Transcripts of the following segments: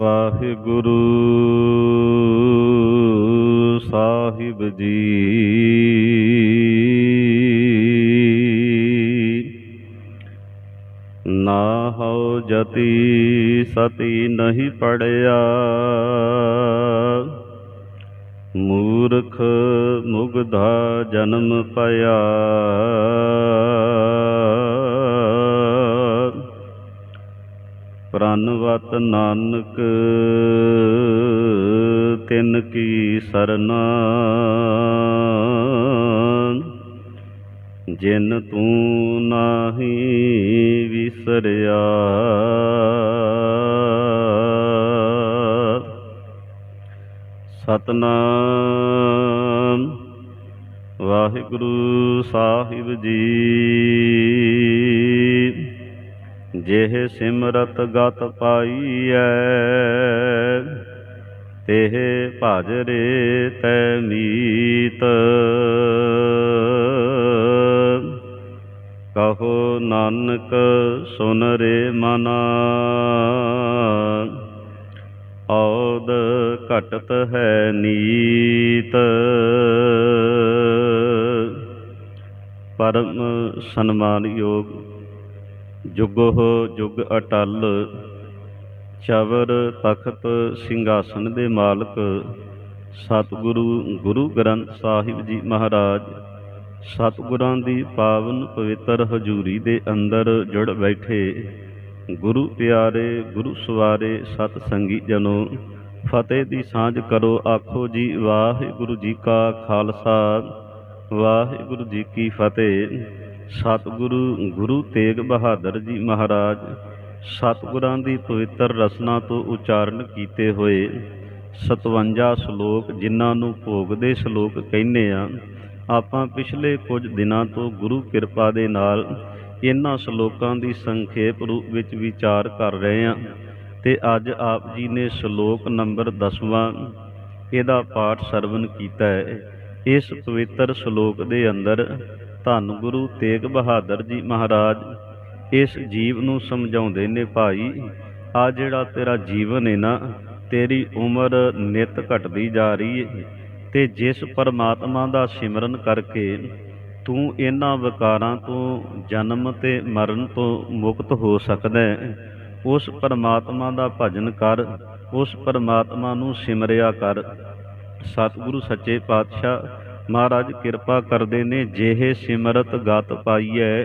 ਵਾਹਿਗੁਰੂ ਸਾਹਿਬ ਜੀ। ਨਾ ਹੋ ਜਤੀ ਸਤੀ ਨਹੀਂ ਪੜਿਆ। ਮੂਰਖ ਮੁਗਧਾ ਜਨਮ ਪਿਆ। ਪ੍ਰਨਵਤ ਨਾਨਕ ਤਿਨ ਕੀ ਸਰਨਾ ਜਿਨ ਤੂੰ ਨਾਹੀ ਵਿਸਰਿਆ ਸਤਨਾਮ। ਵਾਹਿਗੁਰੂ ਸਾਹਿਬ ਜੀ। ਜਿਹ ਸਿਮਰਤ ਗਤ ਪਾਈਐ, ਤਿਹ ਭਜ ਰੇ ਤੈ ਮੀਤ। ਕਹੋ ਨਾਨਕ ਸੁਨ ਰੇ ਮਨ, ਔਦ ਘਟਤ ਹੈ ਨੀਤ। ਪਰਮ ਸਨਮਾਨਯੋਗ ਜੁਗੋ ਜੁਗ ਅਟਲ, ਚਵਰ ਤਖਤ ਸਿੰਘਾਸਨ ਦੇ ਮਾਲਕ, ਸਤਿਗੁਰੂ ਗੁਰੂ ਗ੍ਰੰਥ ਸਾਹਿਬ ਜੀ ਮਹਾਰਾਜ, ਸਤਿਗੁਰਾਂ ਦੀ ਪਾਵਨ ਪਵਿੱਤਰ ਹਜ਼ੂਰੀ ਦੇ ਅੰਦਰ ਜੁੜ ਬੈਠੇ, ਗੁਰੂ ਪਿਆਰੇ, ਗੁਰੂ ਸਵਾਰੇ ਸਤ ਸੰਗੀ ਜਨੋ, ਫਤਿਹ ਦੀ ਸਾਂਝ ਕਰੋ, ਆਖੋ ਜੀ, ਵਾਹਿਗੁਰੂ ਜੀ ਕਾ ਖਾਲਸਾ, ਵਾਹਿਗੁਰੂ ਜੀ ਕੀ ਫਤਿਹ। ਸਤਿਗੁਰੂ, ਗੁਰੂ ਤੇਗ ਬਹਾਦਰ ਜੀ ਮਹਾਰਾਜ, ਸਤਿਗੁਰਾਂ ਦੀ ਪਵਿੱਤਰ ਰਸਨਾ ਤੋਂ ਉਚਾਰਨ ਕੀਤੇ ਹੋਏ 57 ਸ਼ਲੋਕ ਜਿਨ੍ਹਾਂ ਨੂੰ ਭੋਗ ਦੇ ਸ਼ਲੋਕ ਕਹਿੰਦੇ ਆ, ਆਪਾਂ ਪਿਛਲੇ ਕੁਝ ਦਿਨਾਂ ਤੋਂ ਗੁਰੂ ਕਿਰਪਾ ਦੇ ਨਾਲ ਇਹਨਾਂ ਸ਼ਲੋਕਾਂ ਦੀ ਸੰਖੇਪ ਰੂਪ ਵਿੱਚ ਵਿਚਾਰ ਕਰ ਰਹੇ ਹਾਂ ਤੇ ਅੱਜ ਆਪ ਜੀ ਨੇ ਸ਼ਲੋਕ ਨੰਬਰ 10ਵਾਂ ਇਹਦਾ ਪਾਠ ਸਰਵਨ ਕੀਤਾ ਹੈ। ਇਸ ਪਵਿੱਤਰ ਸ਼ਲੋਕ ਦੇ ਅੰਦਰ ਧੰਨ ਗੁਰੂ ਤੇਗ ਬਹਾਦਰ ਜੀ ਮਹਾਰਾਜ। ਇਸ ਜੀਵ ਨੂੰ ਸਮਝਾਉਂਦੇ ਨੇ, ਭਾਈ ਆ ਜਿਹੜਾ ਤੇਰਾ ਜੀਵਨ ਹੈ ਨਾ, ਤੇਰੀ ਉਮਰ ਨਿਤ ਘਟਦੀ ਜਾ ਰਹੀ ਹੈ ਤੇ ਜਿਸ ਪਰਮਾਤਮਾ ਦਾ ਸਿਮਰਨ ਕਰਕੇ ਤੂੰ ਇਹਨਾਂ ਵਿਕਾਰਾਂ ਤੋਂ ਜਨਮ ਤੇ ਮਰਨ ਤੋਂ ਮੁਕਤ ਹੋ ਸਕਦਾ ਹੈ ਉਸ ਪਰਮਾਤਮਾ ਦਾ ਭਜਨ ਕਰ, ਉਸ ਪਰਮਾਤਮਾ ਨੂੰ ਸਿਮਰਿਆ ਕਰ। ਸਤਿਗੁਰੂ ਸੱਚੇ ਪਾਤਸ਼ਾਹ ਮਹਾਰਾਜ ਕਿਰਪਾ ਕਰਦੇ ਨੇ, ਜਿਹੇ ਸਿਮਰਤ ਗਤ ਪਾਈਐ,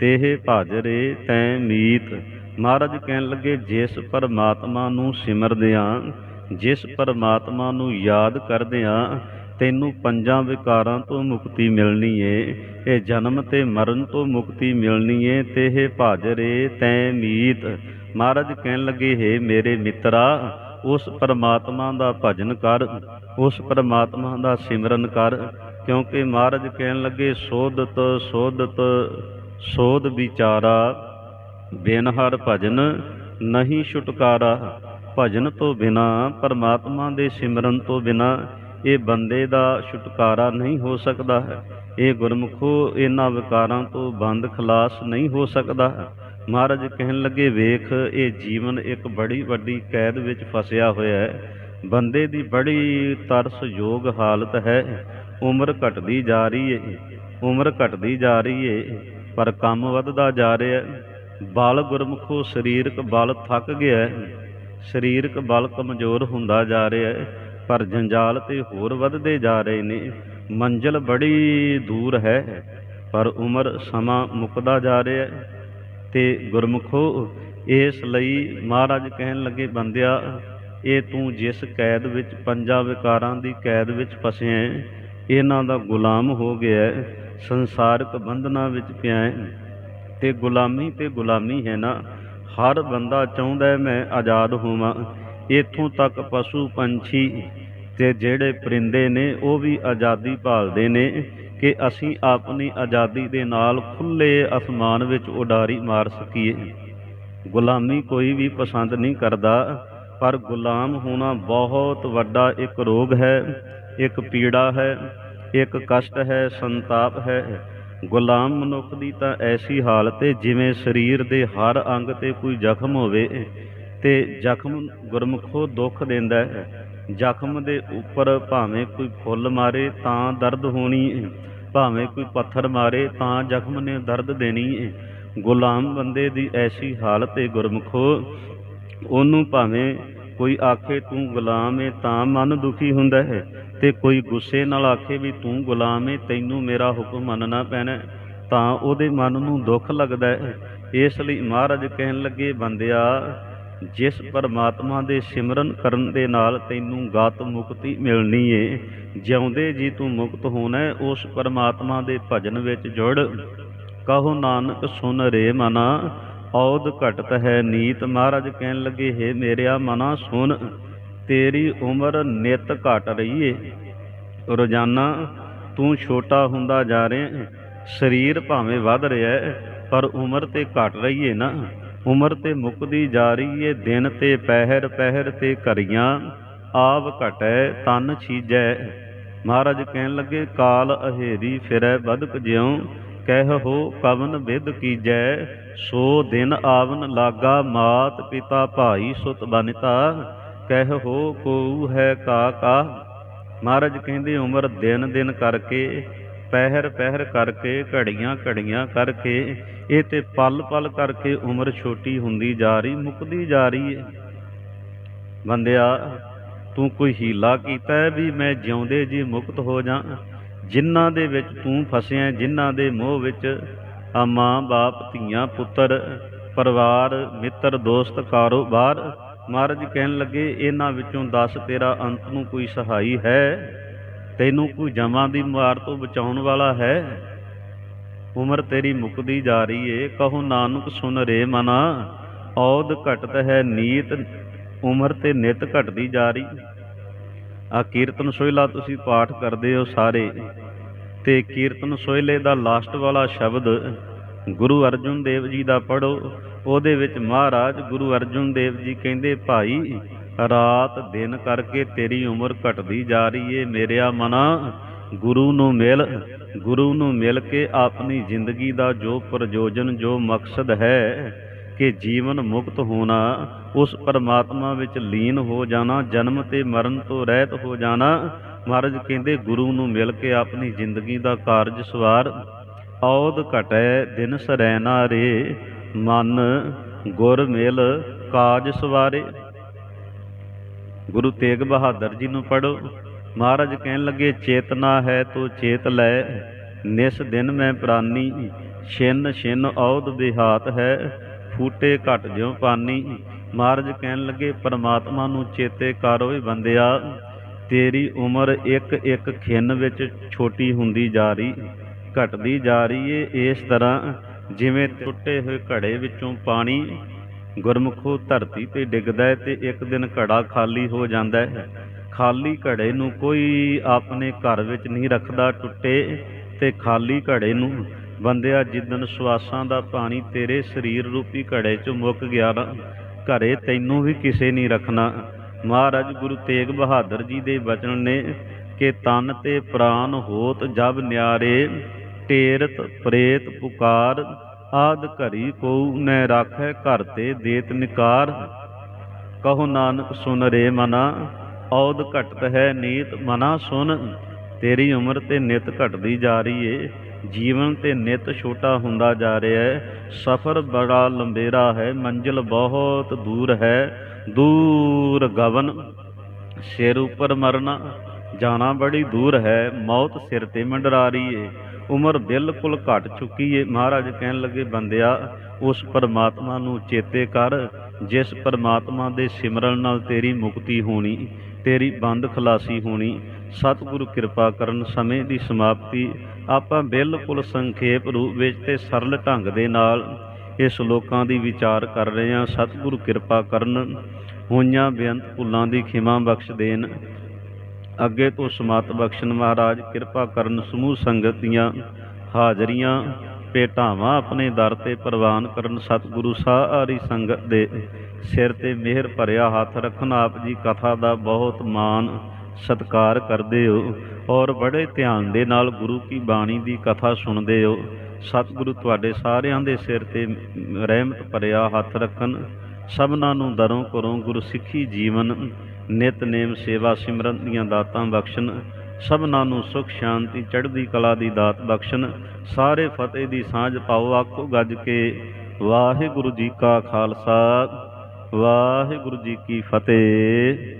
ਤੇਹ ਭਾਜਰੇ ਤੈ ਮੀਤ। ਮਹਾਰਾਜ ਕਹਿਣ ਲੱਗੇ, ਜਿਸ ਪਰਮਾਤਮਾ ਨੂੰ ਸਿਮਰਦਿਆਂ, ਜਿਸ ਪਰਮਾਤਮਾ ਨੂੰ ਯਾਦ ਕਰਦਿਆਂ ਤੈਨੂੰ ਪੰਜਾਂ ਵਿਕਾਰਾਂ ਤੋਂ ਮੁਕਤੀ ਮਿਲਣੀ ਏ, ਇਹ ਜਨਮ ਤੇ ਮਰਨ ਤੋਂ ਮੁਕਤੀ ਮਿਲਣੀ ਏ ਤੇ ਭਾਜਰੇ ਤੈ ਮੀਤ। ਮਹਾਰਾਜ ਕਹਿਣ ਲੱਗੇ, ਹੈ ਮੇਰੇ ਮਿੱਤਰਾ ਉਸ ਪਰਮਾਤਮਾ ਦਾ ਭਜਨ ਕਰ, ਉਸ ਪਰਮਾਤਮਾ ਦਾ ਸਿਮਰਨ ਕਰ, ਕਿਉਂਕਿ ਮਹਾਰਾਜ ਕਹਿਣ ਲੱਗੇ, ਸੋਧਤ ਸੋਧਤ, ਸੋਧ ਵਿਚਾਰਾ, ਬਿਨ ਹਰ ਭਜਨ ਨਹੀਂ ਛੁਟਕਾਰਾ। ਭਜਨ ਤੋਂ ਬਿਨਾ, ਪਰਮਾਤਮਾ ਦੇ ਸਿਮਰਨ ਤੋਂ ਬਿਨਾ, ਇਹ ਬੰਦੇ ਦਾ ਛੁਟਕਾਰਾ ਨਹੀਂ ਹੋ ਸਕਦਾ। ਹੈ ਇਹ ਗੁਰਮੁਖੋ, ਇਹਨਾਂ ਵਿਕਾਰਾਂ ਤੋਂ ਬੰਦ ਖਲਾਸ ਨਹੀਂ ਹੋ ਸਕਦਾ। ਮਹਾਰਾਜ ਕਹਿਣ ਲੱਗੇ, ਵੇਖ, ਇਹ ਜੀਵਨ ਇੱਕ ਬੜੀ ਵੱਡੀ ਕੈਦ ਵਿੱਚ ਫਸਿਆ ਹੋਇਆ ਹੈ। ਬੰਦੇ ਦੀ ਬੜੀ ਤਰਸਯੋਗ ਹਾਲਤ ਹੈ। ਉਮਰ ਘਟਦੀ ਜਾ ਰਹੀ ਹੈ ਉਮਰ ਘਟਦੀ ਜਾ ਰਹੀ ਹੈ ਪਰ ਕੰਮ ਵੱਧਦਾ ਜਾ ਰਿਹਾ ਬਲ ਗੁਰਮੁਖੋ, ਸਰੀਰਕ ਬਲ ਥੱਕ ਗਿਆ ਸਰੀਰਕ ਬਲ ਕਮਜ਼ੋਰ ਹੁੰਦਾ ਜਾ ਰਿਹਾ ਪਰ ਜੰਜਾਲ ਤੇ ਹੋਰ ਵੱਧਦੇ ਜਾ ਰਹੇ ਨੇ। ਮੰਜ਼ਲ ਬੜੀ ਦੂਰ ਹੈ, ਪਰ ਉਮਰ ਸਮਾਂ ਮੁੱਕਦਾ ਜਾ ਰਿਹਾ ਤੇ ਗੁਰਮੁਖੋ ਇਸ ਲਈ ਮਹਾਰਾਜ ਕਹਿਣ ਲੱਗੇ ਬੰਦਿਆ ਇਹ ਤੂੰ ਜਿਸ ਕੈਦ ਵਿੱਚ, ਪੰਜਾਂ ਵਿਕਾਰਾਂ ਦੀ ਕੈਦ ਵਿੱਚ ਫਸਿਆ ਹੈ, ਇਹਨਾਂ ਦਾ ਗੁਲਾਮ ਹੋ ਗਿਆ ਸੰਸਾਰਕ ਬੰਧਨਾਂ ਵਿੱਚ ਪਿਆ ਹੈ। ਤੇ ਗੁਲਾਮੀ ਤੇ ਗੁਲਾਮੀ ਹੈ ਨਾ, ਹਰ ਬੰਦਾ ਚਾਹੁੰਦਾ ਮੈਂ ਆਜ਼ਾਦ ਹੋਵਾਂ। ਇਥੋਂ ਤੱਕ ਪਸ਼ੂ ਪੰਛੀ ਤੇ ਜਿਹੜੇ ਪਰਿੰਦੇ ਨੇ, ਉਹ ਵੀ ਆਜ਼ਾਦੀ ਭਾਲਦੇ ਨੇ। ਕਿ ਅਸੀਂ ਆਪਣੀ ਆਜ਼ਾਦੀ ਦੇ ਨਾਲ ਖੁੱਲੇ ਅਸਮਾਨ ਵਿੱਚ ਉਡਾਰੀ ਮਾਰ ਸਕੀਏ। ਗੁਲਾਮੀ ਕੋਈ ਵੀ ਪਸੰਦ ਨਹੀਂ ਕਰਦਾ, ਪਰ ਗੁਲਾਮ ਹੋਣਾ ਬਹੁਤ ਵੱਡਾ ਇੱਕ ਰੋਗ ਹੈ, ਇੱਕ ਪੀੜਾ ਹੈ, ਇੱਕ ਕਸ਼ਟ ਹੈ, ਸੰਤਾਪ ਹੈ। ਗੁਲਾਮ ਮਨੁੱਖ ਦੀ ਤਾਂ ਐਸੀ ਹਾਲਤ ਹੈ, ਜਿਵੇਂ ਸਰੀਰ ਦੇ ਹਰ ਅੰਗ ਤੇ ਕੋਈ ਜ਼ਖਮ ਹੋਵੇ ਤੇ ਜ਼ਖਮ ਗੁਰਮੁਖੋ ਦੁੱਖ ਦਿੰਦਾ ਹੈ। ਜ਼ਖਮ ਦੇ ਉੱਪਰ ਭਾਵੇਂ ਕੋਈ ਫੁੱਲ ਮਾਰੇ ਤਾਂ ਦਰਦ ਹੋਣੀ ਹੈ ਭਾਵੇਂ ਕੋਈ ਪੱਥਰ ਮਾਰੇ ਤਾਂ ਜ਼ਖਮ ਨੇ ਦਰਦ ਦੇਣੀ ਹੈ ਗੁਲਾਮ ਬੰਦੇ ਦੀ ਐਸੀ ਹਾਲਤ ਹੈ ਗੁਰਮੁਖੋ। ਉਹਨੂੰ ਭਾਵੇਂ ਕੋਈ ਆਖੇ ਤੂੰ ਗੁਲਾਮ ਏ ਤਾਂ ਮਨ ਦੁਖੀ ਹੁੰਦਾ ਹੈ ਤੇ ਕੋਈ ਗੁੱਸੇ ਨਾਲ ਆਖੇ ਵੀ ਤੂੰ ਗੁਲਾਮ ਏ, ਤੈਨੂੰ ਮੇਰਾ ਹੁਕਮ ਮੰਨਣਾ ਪੈਣਾ ਤਾਂ ਉਹਦੇ ਮਨ ਨੂੰ ਦੁੱਖ ਲੱਗਦਾ ਹੈ। ਇਸ ਲਈ ਮਹਾਰਾਜ ਕਹਿਣ ਲੱਗੇ, ਬੰਦਿਆ ਜਿਸ ਪਰਮਾਤਮਾ ਦੇ ਸਿਮਰਨ ਕਰਨ ਦੇ ਨਾਲ ਤੈਨੂੰ ਗਤ ਮੁਕਤੀ ਮਿਲਣੀ ਏ। ਜਿਉਂਦੇ ਜੀ ਤੂੰ ਮੁਕਤ ਹੋਣਾ ਉਸ ਪਰਮਾਤਮਾ ਦੇ ਭਜਨ ਵਿੱਚ ਜੁੜ। ਕਹੋ ਨਾਨਕ, ਸੁਨ ਰੇ ਮਨਾ ਔਦ ਘਟਤ ਹੈ ਨੀਤ। ਮਹਾਰਾਜ ਕਹਿਣ ਲੱਗੇ, ਹੈ ਮੇਰਿਆ ਮਨਾ, ਸੁਨ, ਤੇਰੀ ਉਮਰ ਨਿਤ ਘਟ ਰਹੀ ਏ। ਰੋਜ਼ਾਨਾ ਤੂੰ ਛੋਟਾ ਹੁੰਦਾ ਜਾ ਰਿਹਾ ਸਰੀਰ ਭਾਵੇਂ ਵੱਧ ਰਿਹਾ ਪਰ ਉਮਰ ਤੇ ਘਟ ਰਹੀ ਏ ਨਾ। ਉਮਰ ਤੇ ਮੁੱਕਦੀ ਜਾ ਰਹੀ ਏ, ਦਿਨ ਤੇ ਪਹਿਰ ਪਹਿਰ ਤੇ ਘਰੀਆਂ, ਆਪ ਘਟੈ ਤਨ ਛੀਜੈ। ਮਹਾਰਾਜ ਕਹਿਣ ਲੱਗੇ, ਕਾਲ ਅਹੇਰੀ ਫਿਰੈ, ਬਦਕ ਜਿਉ ਕਹਿ ਹੋ ਕਵਨ ਵਿਦ ਕੀਜੈ। ਸੋ ਦਿਨ ਆਵਨ ਲਾਗਾ, ਮਾਤ ਪਿਤਾ ਭਾਈ ਸੁਤ ਬਨਿਤਾ। ਕਹਿ ਹੋ ਕੋ ਹੈ ਕਾ ਕਾ। ਮਹਾਰਾਜ ਕਹਿੰਦੇ, ਉਮਰ ਦਿਨ ਦਿਨ ਕਰਕੇ ਪਹਿਰ ਪਹਿਰ ਕਰਕੇ ਘੜੀਆਂ ਘੜੀਆਂ ਕਰਕੇ ਇਹ ਤੇ ਪਲ ਪਲ ਕਰਕੇ ਉਮਰ ਛੋਟੀ ਹੁੰਦੀ ਜਾ ਰਹੀ, ਮੁੱਕਦੀ ਜਾ ਰਹੀ ਹੈ। ਬੰਦਿਆ, ਤੂੰ ਕੋਈ ਹੀਲਾ ਕੀਤਾ ਵੀ ਮੈਂ ਜਿਉਂਦੇ ਜੀ ਮੁਕਤ ਹੋ ਜਾ? ਜਿਨ੍ਹਾਂ ਦੇ ਵਿੱਚ ਤੂੰ ਫਸਿਆ, ਜਿਨ੍ਹਾਂ ਦੇ ਮੋਹ ਵਿੱਚ ਆ ਮਾਂ, ਬਾਪ, ਧੀਆਂ, ਪੁੱਤਰ, ਪਰਿਵਾਰ, ਮਿੱਤਰ, ਦੋਸਤ, ਕਾਰੋਬਾਰ, ਮਹਾਰਾਜ ਕਹਿਣ ਲੱਗੇ, ਇਹਨਾਂ ਵਿੱਚੋਂ ਦੱਸ ਤੇਰਾ ਅੰਤ ਨੂੰ ਕੋਈ ਸਹਾਈ ਹੈ? ਤੈਨੂੰ ਕੋਈ ਜਮਾਂ ਦੀ ਮਾਰ ਤੋਂ ਬਚਾਉਣ ਵਾਲਾ ਹੈ? ਉਮਰ ਤੇਰੀ ਮੁੱਕਦੀ ਜਾ ਰਹੀ ਏ। ਕਹੋ, ਨਾਨਕ, ਸੁਨ ਰੇ ਮਨਾ। ਔਦ ਘਟਤ ਹੈ ਨੀਤ, ਉਮਰ ਤੇ ਨਿਤ ਘਟਦੀ ਜਾ ਰਹੀ। ਆ ਕੀਰਤਨ ਸੋਹਿਲਾ ਤੁਸੀਂ ਪਾਠ ਕਰਦੇ ਹੋ ਸਾਰੇ। ਤੇ ਕੀਰਤਨ ਸੋਹਿਲੇ ਦਾ ਲਾਸਟ ਵਾਲਾ ਸ਼ਬਦ ਗੁਰੂ ਅਰਜਨ ਦੇਵ ਜੀ ਦਾ ਪੜੋ ਉਹਦੇ ਵਿੱਚ ਮਹਾਰਾਜ ਗੁਰੂ ਅਰਜਨ ਦੇਵ ਜੀ ਕਹਿੰਦੇ, ਭਾਈ ਰਾਤ ਦਿਨ ਕਰਕੇ ਤੇਰੀ ਉਮਰ ਘਟਦੀ ਜਾ ਰਹੀ ਏ। ਮੇਰਿਆ ਮਨਾ, ਗੁਰੂ ਨੂੰ ਮਿਲ, ਗੁਰੂ ਨੂੰ ਮਿਲ ਕੇ ਆਪਣੀ ਜ਼ਿੰਦਗੀ ਦਾ ਜੋ ਪ੍ਰਯੋਜਨ, ਜੋ ਮਕਸਦ ਹੈ ਕਿ ਜੀਵਨ ਮੁਕਤ ਹੋਣਾ, ਉਸ ਪਰਮਾਤਮਾ ਵਿੱਚ ਲੀਨ ਹੋ ਜਾਣਾ, ਜਨਮ ਤੇ ਮਰਨ ਤੋਂ ਰਹਿਤ ਹੋ ਜਾਣਾ, ਮਹਾਰਾਜ ਕਹਿੰਦੇ ਗੁਰੂ ਨੂੰ ਮਿਲ ਕੇ ਆਪਣੀ ਜ਼ਿੰਦਗੀ ਦਾ ਕਾਰਜ ਸਵਾਰ। ਔਦ ਘਟੈ, ਦਿਨ ਸਰੈਨਾ ਰੇ, ਮਨ ਗੁਰ ਮਿਲ ਕਾਜ ਸਵਾਰੇ। ਗੁਰੂ ਤੇਗ ਬਹਾਦਰ ਜੀ ਨੂੰ ਪੜੋ ਮਹਾਰਾਜ ਕਹਿਣ ਲੱਗੇ, ਚੇਤਨਾ ਹੈ ਤੋ ਚੇਤ ਲੈ। ਨਿਸ ਦਿਨ ਮੈਂ ਪ੍ਰਾਨੀ। ਛਿਨ ਛਿਨ ਔਦ ਬਿਹਾਤ ਹੈ। ਫੂਟੇ ਘਟ ਜਿਉ ਪਾਨੀ। ਮਹਾਰਾਜ ਕਹਿਣ ਲੱਗੇ, ਪਰਮਾਤਮਾ ਨੂੰ ਚੇਤੇ ਕਰ ਓਏ ਬੰਦਿਆ। ਤੇਰੀ ਉਮਰ ਇੱਕ ਇੱਕ ਖਿੰਨ ਵਿੱਚ ਛੋਟੀ ਹੁੰਦੀ ਜਾ ਰਹੀ। ਘਟਦੀ ਜਾ ਰਹੀ ਏ ਇਸ ਤਰ੍ਹਾਂ ਜਿਵੇਂ ਟੁੱਟੇ ਹੋਏ ਘੜੇ ਵਿੱਚੋਂ ਪਾਣੀ। ਗੁਰਮੁਖੋ ਧਰਤੀ ਤੇ ਡਿੱਗਦਾ ਹੈ ਤੇ ਇੱਕ ਦਿਨ ਘੜਾ ਖਾਲੀ ਹੋ ਜਾਂਦਾ ਹੈ। ਖਾਲੀ ਘੜੇ ਨੂੰ ਕੋਈ ਆਪਣੇ ਘਰ ਵਿੱਚ ਨਹੀਂ ਰੱਖਦਾ, ਟੁੱਟੇ ਤੇ ਖਾਲੀ ਘੜੇ ਨੂੰ। ਬੰਦਿਆ ਜਿੱਦਨ ਸਵਾਸਾਂ ਦਾ ਪਾਣੀ ਤੇਰੇ ਸਰੀਰ ਰੂਪੀ ਘੜੇ 'ਚ ਮੁੱਕ ਗਿਆ ਨਾ, ਘਰੇ ਤੈਨੂੰ ਵੀ ਕਿਸੇ ਨਹੀਂ ਰੱਖਣਾ। ਮਹਾਰਾਜ ਗੁਰੂ ਤੇਗ ਬਹਾਦਰ ਜੀ ਦੇ ਬਚਨ ਨੇ ਕਿ ਤਨ ਤੇ ਪ੍ਰਾਨ ਹੋਤ ਜਬ ਨਿਆਰੇ, ਟੇਰਤ, ਪ੍ਰੇਤ, ਪੁਕਾਰ ਆਦ ਘਰੀ ਕੋ ਨੈ ਰਾਖੈ ਘਰ ਤੇ ਦੇਤ ਨਿਕਾਰ। ਕਹੋ ਨਾਨਕ ਸੁਨ ਰੇ ਮਨਾ ਔਦ ਘਟਤ ਹੈ ਨੀਤ ਮਨਾ ਸੁਨ। ਤੇਰੀ ਉਮਰ ਤੇ ਨਿਤ ਘਟਦੀ ਜਾ ਰਹੀ ਏ ਜੀਵਨ ਤੇ ਨਿਤ ਛੋਟਾ ਹੁੰਦਾ ਜਾ ਰਿਹਾ ਹੈ। ਸਫ਼ਰ ਬੜਾ ਲੰਬੇਰਾ ਹੈ, ਮੰਜ਼ਿਲ ਬਹੁਤ ਦੂਰ ਹੈ। ਦੂਰ ਗਵਨ, ਸਿਰ ਉੱਪਰ ਮਰਨਾ, ਜਾਣਾ ਬੜੀ ਦੂਰ ਹੈ। ਮੌਤ ਸਿਰ ਤੇ ਮੰਡਰਾ ਰਹੀ ਏ ਉਮਰ ਬਿਲਕੁਲ ਘਟ ਚੁੱਕੀ ਏ। ਮਹਾਰਾਜ ਕਹਿਣ ਲੱਗੇ, ਬੰਦਿਆ, ਉਸ ਪਰਮਾਤਮਾ ਨੂੰ ਚੇਤੇ ਕਰ। ਜਿਸ ਪਰਮਾਤਮਾ ਦੇ ਸਿਮਰਨ ਨਾਲ ਤੇਰੀ ਮੁਕਤੀ ਹੋਣੀ, ਤੇਰੀ ਬੰਦ ਖਲਾਸੀ ਹੋਣੀ, ਸਤਿਗੁਰੂ ਕਿਰਪਾ ਕਰਨ ਸਮੇਂ ਦੀ ਸਮਾਪਤੀ, ਆਪਾਂ ਬਿਲਕੁਲ ਸੰਖੇਪ ਰੂਪ ਵਿੱਚ ਤੇ ਸਰਲ ਢੰਗ ਦੇ ਨਾਲ ਇਹ ਸ਼ਲੋਕਾਂ ਦੀ ਵਿਚਾਰ ਕਰ ਰਹੇ ਹਾਂ। ਸਤਿਗੁਰੂ ਕਿਰਪਾ ਕਰਨ ਹੋਈਆਂ ਬੇਅੰਤ ਭੁੱਲਾਂ ਦੀ ਖਿਮਾ ਬਖਸ਼ ਦੇਣ। ਅੱਗੇ ਤੋਂ ਸਮਾਤ ਬਖਸ਼ਣ ਮਹਾਰਾਜ, ਕਿਰਪਾ ਕਰਨ ਸਮੂਹ ਸੰਗਤ ਦੀਆਂ ਹਾਜ਼ਰੀਆਂ, ਭੇਟਾਵਾਂ ਆਪਣੇ ਦਰ ਤੇ ਪ੍ਰਵਾਨ ਕਰਨ ਸਤਿਗੁਰੂ ਸਾਰੀ ਸੰਗਤ ਦੇ ਸਿਰ ਤੇ ਮਿਹਰ ਭਰਿਆ ਹੱਥ ਰੱਖਣ, ਆਪ ਜੀ ਕਥਾ ਦਾ ਬਹੁਤ ਮਾਣ ਸਤਿਕਾਰ ਕਰਦੇ ਹੋ ਔਰ ਬੜੇ ਧਿਆਨ ਦੇ ਨਾਲ ਗੁਰੂ ਕੀ ਬਾਣੀ ਦੀ ਕਥਾ ਸੁਣਦੇ ਹੋ। ਸਤਿਗੁਰੂ ਤੁਹਾਡੇ ਸਾਰਿਆਂ ਦੇ ਸਿਰ ਤੇ ਰਹਿਮਤ ਭਰਿਆ ਹੱਥ ਰੱਖਣ, ਸਭਨਾਂ ਨੂੰ ਦਰੋਂ ਕਰੋ ਗੁਰੂ ਸਿੱਖੀ ਜੀਵਨ ਨਿਤਨੇਮ ਸੇਵਾ ਸਿਮਰਨ ਦੀਆਂ ਦਾਤਾਂ ਬਖਸ਼ਣ, ਸਭਨਾਂ ਨੂੰ ਸੁਖ, ਸ਼ਾਂਤੀ, ਚੜ੍ਹਦੀ ਕਲਾ ਦੀ ਦਾਤ ਬਖਸ਼ਣ, ਸਾਰੇ ਫਤਿਹ ਦੀ ਸਾਂਝ ਪਾਓ ਆਖੋ ਗੱਜ ਕੇ। ਵਾਹਿਗੁਰੂ ਜੀ ਕਾ ਖਾਲਸਾ, ਵਾਹਿਗੁਰੂ ਜੀ ਕੀ ਫਤਿਹ।